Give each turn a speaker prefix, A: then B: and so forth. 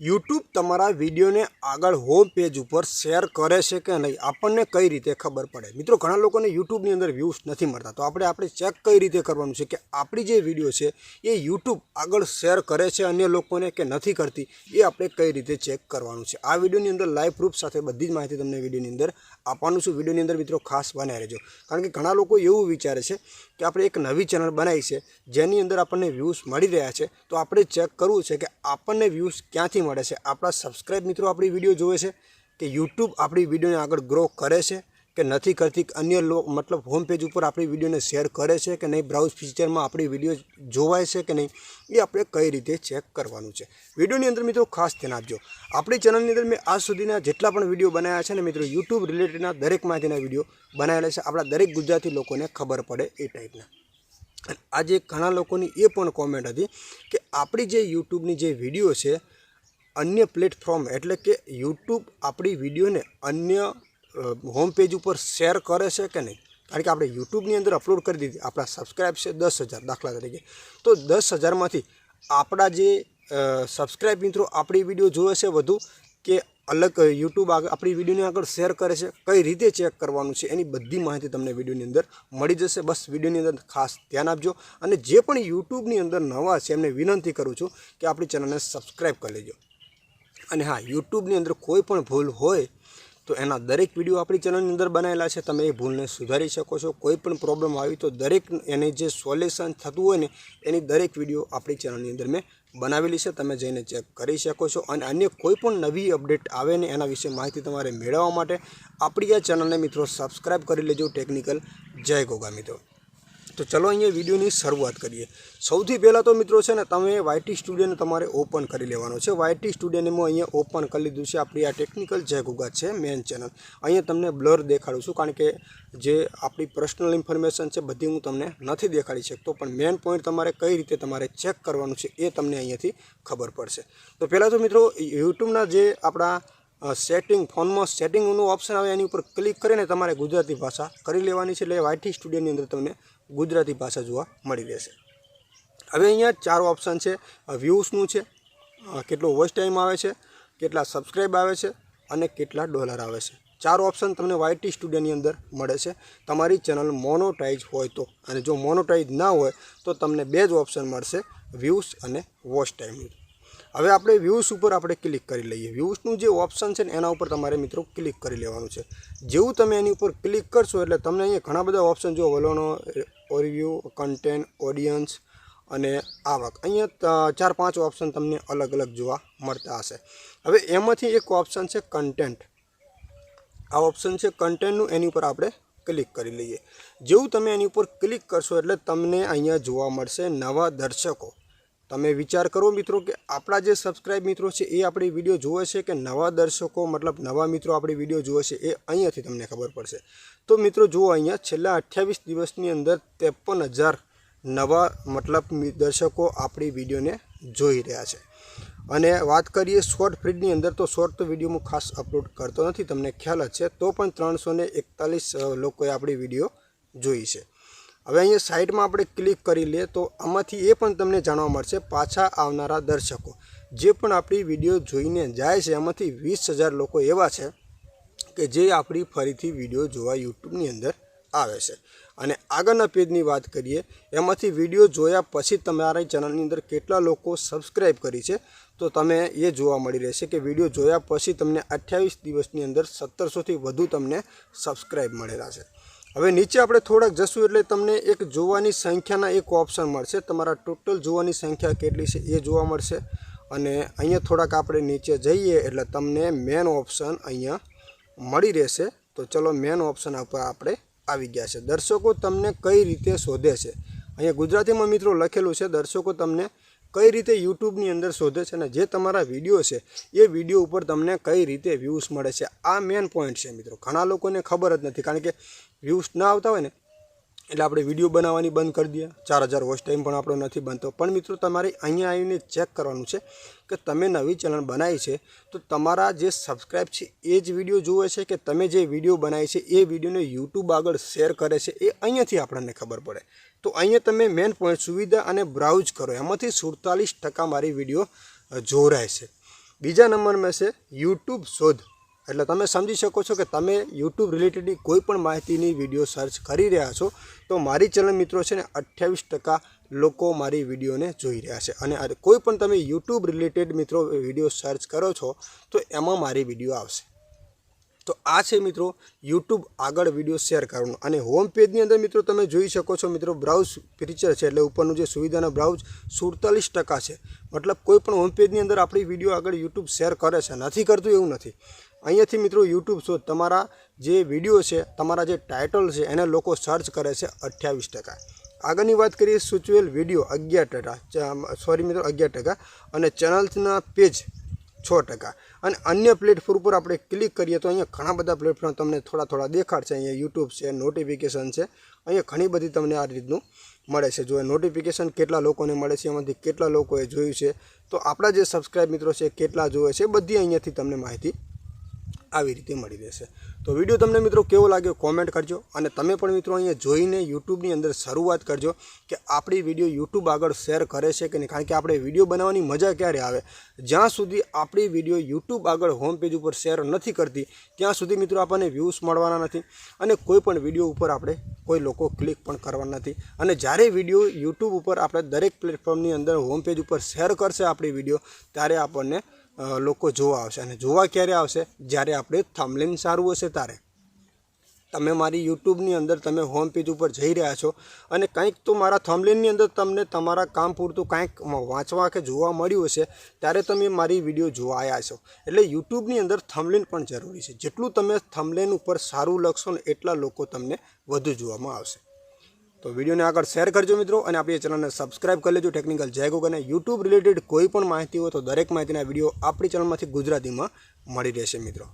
A: YouTube તમારા વિડીયોને આગળ હોમ પેજ ઉપર શેર કરે છે કે નહીં, આપણને કઈ રીતે ખબર પડે? મિત્રો, ઘણા લોકોને યુટ્યુબની અંદર વ્યૂઝ નથી મળતા. તો આપણે આપણે ચેક કઈ રીતે કરવાનું છે કે આપણી જે વીડિયો છે, એ યુટ્યુબ આગળ શેર કરે છે અન્ય લોકોને કે નથી કરતી? એ આપણે કઈ રીતે ચેક કરવાનું છે? આ વિડીયોની અંદર લાઈવ પ્રૂફ સાથે બધી જ માહિતી તમને વિડીયોની અંદર આપવાનું છું. વિડીયોની અંદર મિત્રો ખાસ બનાવી રહેજો. કારણ કે ઘણા લોકો એવું વિચારે છે કે આપણે એક નવી ચેનલ બનાવી છે, જેની અંદર આપણને વ્યૂઝ મળી રહ્યા છે, તો આપણે ચેક કરવું છે કે આપણને વ્યૂઝ ક્યાંથી મળે છે. આપણા સબસ્ક્રાઈબ મિત્રો આપણી વીડિયો જોવે છે કે યુટ્યુબ આપણી વિડીયોને આગળ ગ્રો કરે છે. કે નથી કરતી, અન્ય લોકો મતલબ હોમ પેજ ઉપર આપણી વિડીયોને શેર કરે છે કે નહીં બ્રાઉઝ ફીચરમાં આપણી વીડિયો જોવાય છે કે નહીં, એ આપણે કઈ રીતે ચેક કરવાનું છે. વિડીયોની અંદર મિત્રો ખાસ ધ્યાન આપજો. આપણી ચેનલની અંદર મેં આજ સુધીના જેટલા પણ વીડિયો બનાવ્યા છે ને મિત્રો યુટ્યુબ રિલેટેડના દરેક માહિતીના વીડિયો બનાવેલા છે. આપણા દરેક ગુજરાતી લોકોને ખબર પડે એ ટાઈપના આજે ઘણા લોકોની એ પણ કોમેન્ટ હતી કે આપણી જે યુટ્યુબની જે વીડિયો છે, અન્ય પ્લેટફોર્મ એટલે કે યુટ્યુબ આપણી વિડીયોને અન્ય હોમ પેજ ઉપર શેર કરે છે કે નહીં? કારણ કે આપણે યુટ્યુબની અંદર અપલોડ કરી દીધી. આપણા સબસ્ક્રાઈબ છે દસ હજાર દાખલા તરીકે. તો દસ હજારમાંથી આપણા જે સબસ્ક્રાઈબ મિત્રો આપણી વીડિયો જોવે છે વધુ કે અલગ યુટ્યુબ આગળ આપણી વિડીયોની આગળ શેર કરે છે, કઈ રીતે ચેક કરવાનું છે એની બધી માહિતી તમને વિડીયોની અંદર મળી જશે. બસ વિડીયોની અંદર ખાસ ધ્યાન આપજો. અને જે પણ યુટ્યુબની અંદર નવા છે, એમને વિનંતી કરું છું કે આપણી ચેનલને સબસ્ક્રાઈબ કરી લેજો. અને હા યુટ્યુબની અંદર કોઈ પણ ભૂલ હોય તો એના દરેક વીડિયો આપણી ચેનલની અંદર બનાવેલા છે. તમે એ ભૂલને સુધારી શકો છો. કોઈ પણ પ્રોબ્લેમ આવી તો દરેક એને જે સોલ્યુશન થતું હોય ને, એની દરેક વીડિયો આપણી ચેનલની અંદર મેં બનાવેલી છે. તમે જઈને ચેક કરી શકો છો. અને અન્ય કોઈ પણ નવી અપડેટ આવે ને, એના વિશે માહિતી તમારે મેળવવા માટે આપણી આ ચેનલને મિત્રો સબસ્ક્રાઈબ કરી લેજો. ટેકનિકલ જય ગોગા મિત્રો. તો ચલો અહીંયા વિડીયોની શરૂઆત કરીએ. સૌથી પહેલાં તો મિત્રો છે ને, તમે વાયટી સ્ટુડિયોને તમારે ઓપન કરી લેવાનો છે. વાયટી સ્ટુડિયોને હું અહીંયા ઓપન કરી લીધું છે. આપણી આ ટેકનિકલ જય ગુગા છે, મેન ચેનલ. અહીંયા તમને બ્લર દેખાડું છું, કારણ કે જે આપણી પર્સનલ ઇન્ફોર્મેશન છે, બધી હું તમને નથી દેખાડી શકતો, પણ મેન પોઈન્ટ તમારે કઈ રીતે તમારે ચેક કરવાનું છે એ તમને અહીંયાથી ખબર પડશે. તો પહેલાં તો મિત્રો, યુટ્યુબના જે આપણા સેટિંગ, ફોનમાં સેટિંગનું ઓપ્શન આવે, એની ઉપર ક્લિક કરીને તમારે ગુજરાતી ભાષા કરી લેવાની છે. એટલે વાયટી સ્ટુડિયોની અંદર તમને ગુજરાતી ભાષા જોવા મળી રહેશે. હવે અહીંયા ચાર ઓપ્શન છે. વ્યૂઝનું છે. કેટલો વોચ ટાઈમ આવે છે. કેટલા સબસ્ક્રાઈબ આવે છે. અને કેટલા ડોલર આવે છે. ચાર ઓપ્શન તમને વાયટી સ્ટુડિયોની અંદર મળે છે. તમારી ચેનલ મોનોટાઈઝ હોય તો અને જો મોનોટાઈઝ ના હોય તો તમને બે જ ઓપ્શન મળશે. વ્યૂઝ અને વોચ ટાઈમ હવે આપણે વ્યૂઝ ઉપર આપણે ક્લિક કરી લઈએ. વ્યૂઝનું જે ઓપ્શન છે ને, એના ઉપર તમારે મિત્રો ક્લિક કરી લેવાનું છે. જેવું તમે એની ઉપર ક્લિક કરશો એટલે તમને અહીંયા ઘણા બધા ઓપ્શન જો વલોનો ઓરિવ્યૂ કન્ટેન્ટ ઓડિયન્સ અને આવક. અહીંયા ચાર, પાંચ ઓપ્શન તમને અલગ અલગ જોવા મળતા હશે. હવે એમાંથી એક ઓપ્શન છે કન્ટેન્ટ આ ઓપ્શન છે કન્ટેન્ટનું એની ઉપર આપણે ક્લિક કરી લઈએ. જેવું તમે એની ઉપર ક્લિક કરશો એટલે તમને અહીંયા જોવા મળશે નવા દર્શકો. તમે વિચાર કરો મિત્રો કે આપણા જે સબસ્ક્રાઇબ મિત્રો છે એ આપણી વીડિયો જુએ છે કે નવા દર્શકો, મતલબ નવા મિત્રો આપણી વીડિયો જુએ છે એ અહીંયાથી તમને ખબર પડશે. તો મિત્રો જુઓ અહીંયા છેલ્લા અઠ્યાવીસ દિવસની અંદર ત્રેપન હજાર નવા, મતલબ દર્શકો આપણી વિડીયોને જોઈ રહ્યા છે. અને વાત કરીએ શોર્ટ ફીડની અંદર તો શોર્ટ તો વીડિયો હું ખાસ અપલોડ કરતો નથી, તમને ખ્યાલ જ છે, તો પણ ત્રણસો એકતાલીસ લોકોએ આપણી વીડિયો જોઈ છે. હવે અહીંયા સાઈડમાં આપણે ક્લિક કરી લઈએ તો આમાંથી એ પણ તમને જાણવા મળશે પાછા આવનારા દર્શકો. જે પણ આપણી વીડિયો જોઈને જાય છે, એમાંથી વીસ હજાર લોકો એવા છે કે જે આપણી ફરીથી વીડિયો જોવા યુટ્યુબની અંદર આવે છે. અને આગળના પેજની વાત કરીએ, એમાંથી વીડિયો જોયા પછી તમારી ચેનલની અંદર કેટલા લોકો સબસ્ક્રાઈબ કરી છે, તો તમે એ જોવા મળી રહેશે કે વીડિયો જોયા પછી તમને અઠ્યાવીસ દિવસની અંદર સત્તરસોથી વધુ તમને સબસ્ક્રાઈબ મળેલા છે. હવે નીચે આપણે થોડાક જશું એટલે તમને એક જોવાની સંખ્યાના એક ઓપ્શન મળશે. તમારા ટોટલ જોવાની સંખ્યા કેટલી છે એ જોવા મળશે. અને અહીંયા થોડાક આપણે નીચે જઈએ એટલે તમને મેન ઓપ્શન અહીંયા મળી રહેશે. તો ચલો મેન ઓપ્શન ઉપર આપણે આવી ગયા છે. દર્શકો તમને કઈ રીતે શોધે છે? અહીંયા ગુજરાતીમાં મિત્રો લખેલું છે, દર્શકો તમને કઈ રીતે યુટ્યુબની અંદર શોધે છે અને જે તમારા વીડિયો છે, એ વીડિયો ઉપર તમને કઈ રીતે વ્યૂઝ મળે છે? આ મેન પોઈન્ટ છે મિત્રો. ઘણા લોકોને ખબર જ નથી કારણ કે વ્યૂઝ ના આવતા હોય ને, એટલે આપણે વીડિયો બનાવવાની બંધ કરી દઈએ. ચાર હજાર વોચ ટાઈમ પણ આપણો નથી બનતો. પણ મિત્રો, તમારે અહીંયા આવીને ચેક કરવાનું છે કે તમે નવી ચેનલ બનાવી છે, તો તમારા જે સબસ્ક્રાઇબ છે, એ જ વીડિયો જુએ છે કે તમે જે વીડિયો બનાવી છે, એ વિડીયોને યુટ્યુબ આગળ શેર કરે છે, એ અહીંયાથી આપણને ખબર પડે. તો અહીંયા તમે મેન પોઈન્ટ સુવિધા અને બ્રાઉઝ કરો. એમાંથી સુડતાલીસ ટકા મારી વીડિયો જોરાય છે. બીજા નંબરમાં છે યુટ્યુબ શોધ. એટલે તમે સમજી શકો છો કે તમે યુટ્યુબ રિલેટેડની કોઈ પણ માહિતીની વીડિયો સર્ચ કરી રહ્યા છો, તો મારી ચેનલ મિત્રો છે ને અઠ્યાવીસ ટકા લોકો મારી વિડીયોને જોઈ રહ્યા છે. અને કોઈ પણ તમે યુટ્યુબ રિલેટેડ મિત્રો વીડિયો સર્ચ કરો છો, તો એમાં મારી વીડિયો આવશે. તો આ છે મિત્રો યુટ્યુબ આગળ વીડિયો શેર કરવાનું. અને હોમ પેજની અંદર મિત્રો તમે જોઈ શકો છો મિત્રો બ્રાઉઝ ફીચર છે એટલે ઉપરનું જે સુવિધાનો બ્રાઉઝ સુડતાલીસ ટકા છે. મતલબ કોઈ પણ હોમ પેજની અંદર આપણી વીડિયો આગળ યુટ્યુબ શેર કરે છે. નથી કરતું એવું નથી. અહીંયાથી મિત્રો યુટ્યુબ શો તમારા જે વીડિયો છે, તમારા જે ટાઇટલ છે, એને લોકો સર્ચ કરે છે અઠ્યાવીસ ટકા. આગળની વાત કરીએ સૂચવેલ વીડિયો અગિયાર ટકા. સોરી મિત્રો, અગિયાર ટકા. અને ચેનલ્સના પેજ છ ટકા. અને અન્ય પ્લેટફોર્મ ઉપર આપણે ક્લિક કરીએ તો અહીંયા ઘણા બધા પ્લેટફોર્મ તમને થોડા થોડા દેખાડશે. અહીંયા યુટ્યુબ છે નોટિફિકેશન છે. અહીંયા ઘણી બધી તમને આ રીતનું મળે છે. જો નોટિફિકેશન કેટલા લોકોને મળે છે, એમાંથી કેટલા લોકોએ જોયું છે, તો આપણા જે સબસ્ક્રાઇબ મિત્રો છે કેટલા જોવે છે બધી અહીંયાથી તમને માહિતી આવી રીતે મળી રહેશે. તો વીડિયો તમને મિત્રો કેવો લાગ્યો કોમેન્ટ કરજો અને તમે પણ મિત્રો અહીંયા જોઈને યુટ્યુબની અંદર શરૂઆત કરજો કે આપણી વીડિયો યુટ્યુબ આગળ શેર કરે છે કે નહીં? કારણ કે આપણે વીડિયો બનાવવાની મજા ક્યારે આવે? જ્યાં સુધી આપણી વીડિયો યુટ્યુબ આગળ હોમ પેજ ઉપર શેર નથી કરતી, ત્યાં સુધી મિત્રો આપણને વ્યૂઝ મળવાના નથી અને કોઈ પણ વીડિયો ઉપર આપણે કોઈ લોકો ક્લિક પણ કરવાના નથી. અને જ્યારે વીડિયો યુટ્યુબ ઉપર આપણે દરેક પ્લેટફોર્મની અંદર હોમ પેજ ઉપર શેર કરશે આપણી વીડિયો, ત્યારે આપણને લોકો જોવા આવશે. અને જોવા ક્યારે આવશે? જ્યારે આપણે થમલેન સારું હશે ત્યારે. તમે મારી યુટ્યુબની અંદર, તમે હોમ પેજ ઉપર જઈ રહ્યા છો અને કંઈક તો મારા થમલેનની અંદર તમને તમારા કામ પૂરતું કાંઈક વાંચવા કે જોવા મળ્યું હશે, ત્યારે તમે મારી વીડિયો જોવા આવ્યા છો. એટલે યુટ્યુબની અંદર થમલેન પણ જરૂરી છે. જેટલું તમે થમલેન ઉપર સારું લખશો ને એટલા લોકો તમને વધુ જોવામાં આવશે. તો વિડીયોને આગળ શેર કરજો મિત્રો અને આપણી ચેનલને સબસ્ક્રાઇબ કરી લેજો. ટેકનિકલ જયગોગ અને યુટ્યુબ રિલેટેડ કોઈ પણ માહિતી હોય તો દરેક માહિતીના વીડિયો આપણી ચેનલમાંથી ગુજરાતીમાં મળી રહેશે મિત્રો.